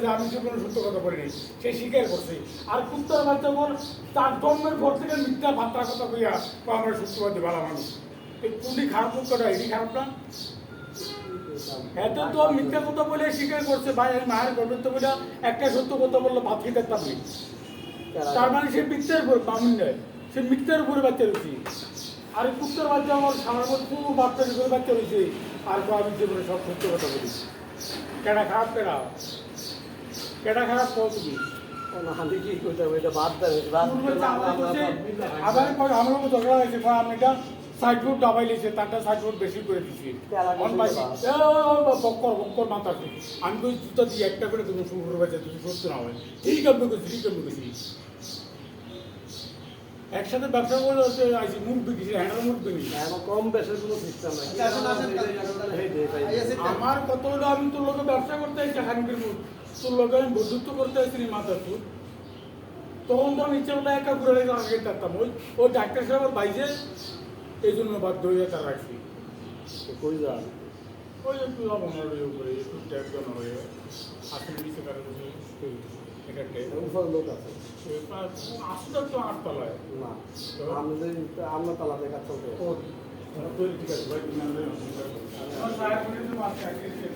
যে আমি কোনো সত্য কথা বলিনি, সে স্বীকার করছে। আর কুত্তার বাচ্চা বল তার জন্মের পর থেকে মিথ্যা ভাত্রা কথা কইয়া আমরা সত্যবাদী ভালো মানুষ। এই কোনটি খারাপ কুত্তাটা, এটি খারাপ না? এত তো মিথ্যা কথা বলে স্বীকার করছে, ভাই মায়ের গর্বের তো বলে একটা সত্য কথা বলল, ভাত খেতে পারবি তার মানে সে মিথ্যার উপর বামুন নয়, সে মিথ্যার উপরে বাচ্চা রয়েছে। আর কুত্তার বাচ্চা আমার সারা বছর বাচ্চা বাচ্চা রয়েছে। আর আমি জীবনে সব সত্য কথা বলি। কেনা খারাপ, কেডা? কেডা খারাপ কও তুমি আমি কি করতে হবে এটা বাদ আবার ঝগড়া হয়েছে পর আমি এটা সাইড ফুট তারটা সাইড ফুট বেশি করে দিছি পাইছি বক্কর বক্কর মাথা আছে। আমি কই জুতা দিয়ে একটা করে তুমি শুরু তুমি সত্য না হয়। ঠিক আমি কইছি ঠিক আমি কইছি। একসাথে ব্যবসা করে মুখ বিকিছি হ্যান্ডাল মুখ বিকিছি। কম বেশের কোনো সিস্টেম নাই। আমার কত হলো আমি তোর লোকে ব্যবসা করতে আইছি হানিকের মুখ তোর লোকে আমি বন্ধুত্ব করতে নি মাথা তুই তখন তো আমি ইচ্ছা হলো একা ঘুরে রেখে আগে থাকতাম। ওই ও ডাক্তার সাহেব বাইজে এই জন্য বাধ্য হয়ে তার রাখছি কই যান? ওই একটু আমার ওই উপরে একটু দেওয়া হয়ে আসলে নিচে কারও এটা ট্যাগ উপরে লোক আছে। আসলে তো আটতলায়। না, আমাদের আমরা তালা দেখা তৈরি ঠিক আছে Thank you.